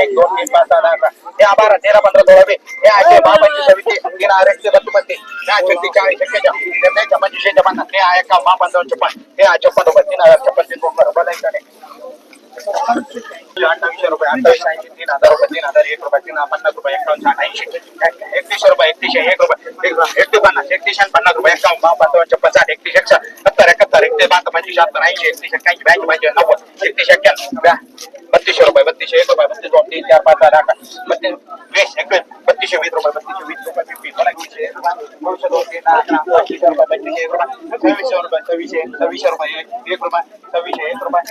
एक दोन तीन पाच हे एकशे हे हे छप्पन हे रुपये तीन हज़ार छप्पन तीन ऐंशी तीन हज़ार रुपये तीन हज़ार एक रुपये तीन हज़ार पन्नास रुपये एकावन्न साठ ऐंशी एकतीसशे रुपये एक रुपये एक एकतीस पन्नास एकतीसशे आणि पन्नास रुपये एकावन्न पंचावन्न छप्पन साठ एकतीस एकशे सत्तर एकाहत्तर एकतीस बहात्तर पंचवीस शहात्तर ऐंशी एकतीस एक्क्याऐंशी एक रुपये बत्तीस दोन तीन चार पाच अकरा बत्तीस वीस एकवीस बत्तीसशे वीस रुपये बत्तीसशे वीस रुपये वीस दोन एकवीसशे एक रुपये दोनशे दोन तीन अकरा पंचवीसशे रुपये पंचवीसशे एक रुपये सव्वीसशे रुपये सव्वीसशे सव्वीसशे रुपये एक रुपये सव्वीसशे एक रुपये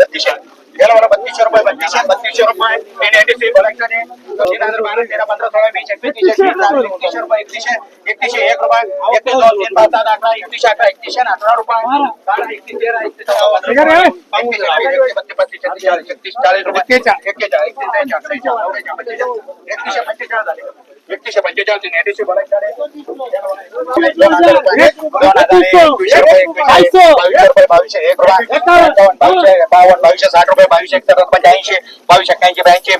बत्तीसशे गेला मला बत्तीसशे रुपये बत्तीसशे बत्तीसशे रुपये तीन एटीसी बोलायचं तीन हज़ार बारा तेरा पंधरा सोळा वीस एकवीस तीस एकतीसशे रुपये एकतीसशे एकतीसशे एक रुपये एकतीस दोन तीन पाच सात अकरा एकतीसशे अकरा एकतीसशे अठरा रुपये बारा एकतीस तेरा एकतीस एकतीस एकतीस बत्तीस चाळीस रुपये एकतीस पंचेचाळीस एकतीसशे पंचेचाळीस झाले एकतीसशे पंचेचाळीस तीन एटीसी बोलायचं नाही. दोन हज़ार रुपये दोन हज़ार एकवीसशे रुपये एकवीसशे बावीसशे रुपये बावीसशे एक रुपये पंचावन्न बावीसशे बावन्न बावीसशे साठ रुपये बावीसशे एकसष्ट रुपये एक्क्याऐंशी ब्याऐंशी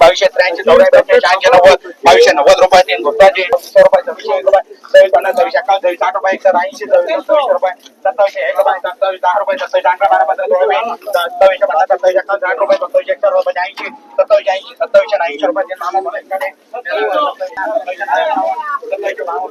साठ रुपये एकशे एक रुपये सत्तावीस दहा रुपये साठ रुपये सत्तावीसशे एकसष्ट रुपये ऐंशी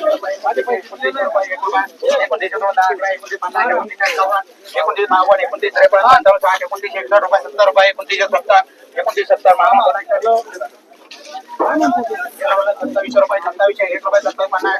एकोणतीस एकोणतीस एकोणतीस बावन्न एकोणतीस त्रेपन्न पंचावन्न साठ एकोणतीस एकसष्ट रुपये सत्तर रुपये एकोणतीस सत्तर एकोणतीस सत्तर महामंडळ रुपये सत्तावीस एक रुपये सत्तावीस पन्नास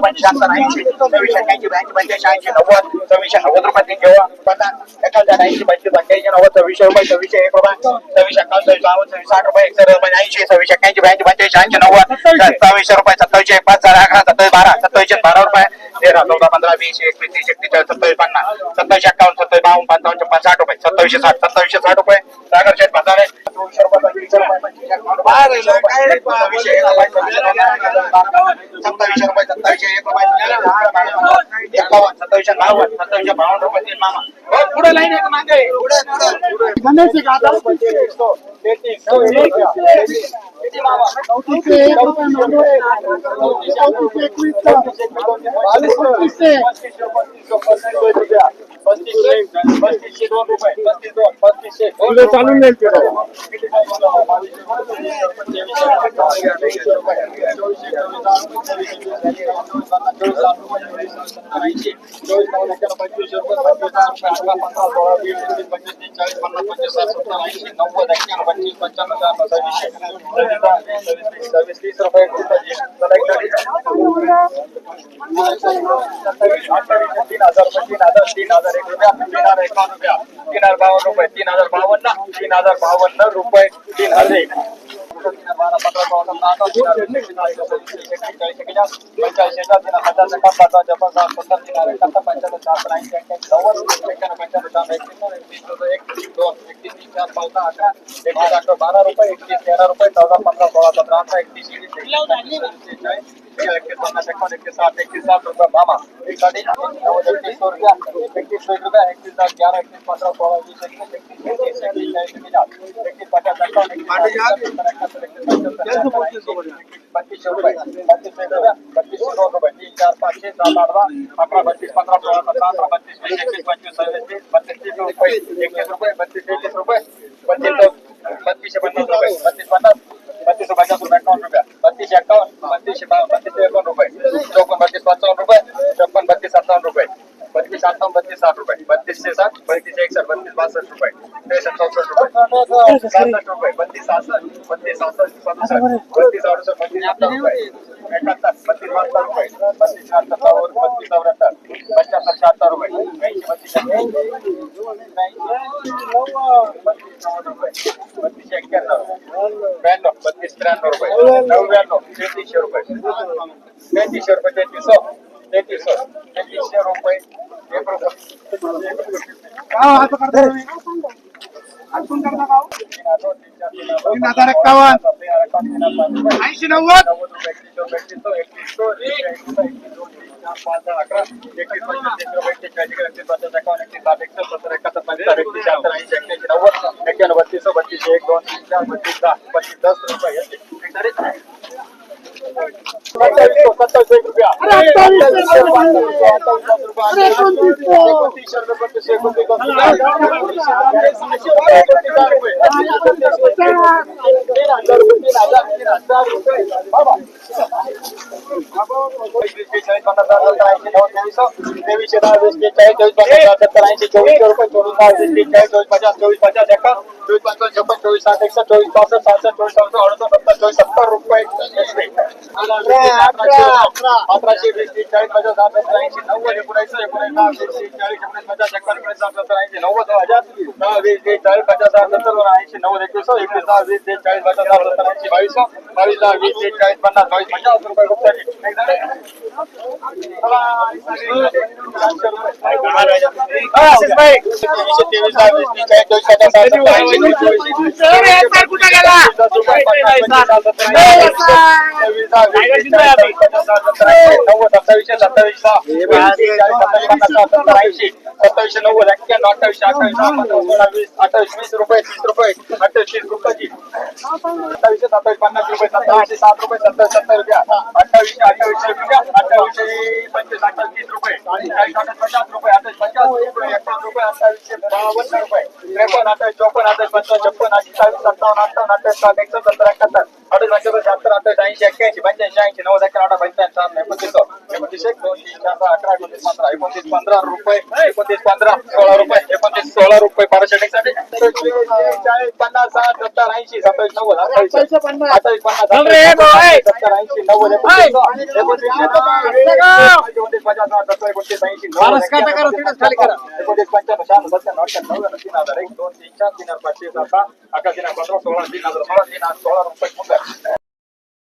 पंच्याहत्तर ऐंशी सव्वीसशे एक्क्याऐंशी ब्याऐंशी पंच्याऐंशी ऐंशी नव्वद सव्वीसशे नव्वद रुपये घेऊ पन्नास एकावन्न ऐंशी पंचवीस पंच्याऐंशी नव्वद सव्वीसशे रुपये सव्वीसशे एक रुपये सव्वीस बावन्न सव्वीस साठ रुपये एकसष्ट रुपये ऐंशी सव्वीसशे एक्क्याऐंशी ब्याऐंशी पंच्याऐंशी ऐंशी नव्वद सत्तावीसशे. रुपये सत्तावीसशे एक पाच चार अकरा सत्तावीस बारा सत्तावीसशे बारा रुपये तेरा चौदा पंधरा वीस एकवीस तीस एकतीस सत्तावीस पन्नास सत्तावीसशे अठ्ठावन्न सत्तावीस बावन्न पंचावन्न छप्पन साठ रुपये सत्तावीसशे साठ सत्तावीसशे साठ रुपये सागर शेठ म्हातारे चोवीसशे रुपये पंचवीसशे रुपये पंचवीसशे सत्तावीसशे एक रुपये सत्तावीसशे एक रुपये एकावन्न सत्तावीसशे बावन्न सत्तावीसशे बावन्न रुपये मामा हो, पुढे लाईन एक मागे पस्तीसशे दोन रुपये पस्तीस दोन पस्तीसशे चालून जाईल ते तीन हज़ार तीन हज़ार तीन हज़ार एक रुपया तीन हज़ार एकावन्न रुपया तीन हज़ार बावन्न रुपये तीन हज़ार बावन्न तीन हज़ार बावन्न रुपये तीन हज़ार एक बारा पंधरा सोळा सतरा अठरा तीन हज़ार चाळीस एक्केचाळीस हज़ार तीन पचास एकावन्न सात सत्तर तीन हज़ार एकाहत्तर पंच्याण्णव चारशे ऐंशी एक्क्याऐंशी नव्वद एक्क्याण्णव पंच्याण्णव चार एकतीस एकतीस एक तीस दोन तीन चार चौदा अकरा एकतीस अठरा बारा रुपये एकतीस तेरा रुपये चौदा पंधरा सोळा सतरा अठरा एकतीस एकतीस पन्नास एकावन्न एकतीस साठ साठ रुपये मामा एक नव्वद एकतीस सौ रुपया एकतीस सौ रुपया एकतीस दस ग्यारह एकतीस पंद्रह सोलह बीस एकतीस एकतीस चालीस एकतीस एकतीस पचास एकावन्न एकतीस बत्तीसशे रुपये बत्तीसशे रुपये बत्तीसशे दोन रुपये तीन चार पाचशे सात आठ अकरा बत्तीस पंधरा सोळा सतरा अठरा बत्तीस वीस एकवीस पंचवीस सव्वीस तीस बत्तीस तीस रुपये एकवीस रुपये बत्तीस तेहतीस रुपये बत्तीस बत्तीसशे पन्नास रुपये बत्तीस पन्नास बत्तीसशे पचास रुपये एकावन्न रुपये बत्तीसशे एकावन्न बत्तीसशे बावन्न बत्तीसशे एकावन्न रुपये चौपन्न बत्तीस पंचावन्न रुपये छप्पन बत्तीस सत्तावन्न रुपये बत्तीस अठ्ठावन्न बत्तीस साठ रुपये बत्तीसशे साठ बत्तीस एकसष्ट बत्तीस बासष्ट रुपये त्रेसष्ट चौसष्ट रुपये सहासष्ट रुपये बत्तीस सहासष्ट बत्तीस सहासष्ट सदुसष्ट बत्तीस अडुसष्ट बत्तीस अठ्ठावन्न रुपये एकाहत्तर बत्तीस बहात्तर रुपये बत्तीस शहात्तर सत्तावन्न बत्तीस चौऱ्याहत्तर पंच्याहत्तर शहात्तर रुपये ऐंशी बत्तीस ब्याण्णव बत्तीस त्र्याण्णव रुपये नव्याण्णव तेहतीसशे रुपये तेहतीसशे रुपये तेहतीस तेहतीस तेहतीसशे रुपये एक हज़ार एक्कावन्न ऐंशी नव्वद एक दोन तीन चार बत्तीस दहा बत्तीस दस रुपये सत्तावीस एक रुपया वीस बेचाळीस चोवीस पन्नास सत्तर ऐंशी चोवीस रुपये चोवीस दहा वीस बेचाळीस चोवीस पचास चोवीस पचास एकावन्न चोवीस पंचावन्न छप्पन चोवीस साठ एकसष्ट चोवीस पासष्ट सहासष्ट चोवीस सहासष्ट अडुसष्ट सत्तर चोवीस सत्तर रुपये अठराशे वीस तीस चाळीस पचास साठ सत्तर ऐंशी नव्वद एकोणऐंशी एकोणऐंशी चाळीस एकोणीस पचास एकोणीस साठ सत्तर ऐंशी नव्वद हज़ार दहा वीस एकवीस एकवीस वीस चाळीस पचास दहा सत्तर ऐंशी नव्वद अठ्ठावीस अठ्ठावीस वीस रुपये, तीस रुपये, अठ्ठावीस तीस रुपयाची. सत्तावीसशे सत्तावीस, पन्नास रुपये सत्तावीसशे सात रुपये सत्तावीस सत्तर रुपया. अठ्ठावीसशे अठ्ठावीसशे रुपया अठ्ठावीसशे पंचवीस, अठ्ठावीस, तीस रुपये. अठ्ठावीस पचास रुपये, अठ्ठावीस पचास रुपये एकावन्न रुपये अठ्ठावीसशे बावन्न रुपये. त्रेपन्न, अठ्ठावीस अठ्ठावीस छप्पन अठ्ठावीस, सत्तावन्न, अठ्ठावन्न, अठ्ठावीस साठ एकसष्ट, सत्तर एकाहत्तर अठ्ठावीस पंच्याहत्तर शहात्तर अठ्ठावीस, ऐंशी, एक्क्याऐंशी, पंच्याऐंशी ऐंशी नव्वद अठ्ठ्याण्णव अठरा पंच्याऐंशी सहा एकोणतीस एक, दोन चार, पाच एकोणतीस, पंधरा एकोणतीस, पंधरा रुपये, एकोणतीस, पंधरा, सोळा रुपये. पंचवीस सोळा रुपये बाराशे चाळीस पन्नास साठ सत्तर ऐंशी सत्तावीस नव्वद अठ्ठावीस पन्नास सत्तर ऐंशी नव्वद एकोणतीस पचास सत्तर एकोणतीस ऐंशी नव्वद एकोणतीस पंच्याण्णव शहाण्णव सत्त्याण्णव अठ्ठ्याण्णव तीन हजार एक दोन तीन चार तीन हजार पाचशे सात अकरा तीन हजार पंधरा सोळा तीन हजार सोळा तीन हजार सोळा रुपये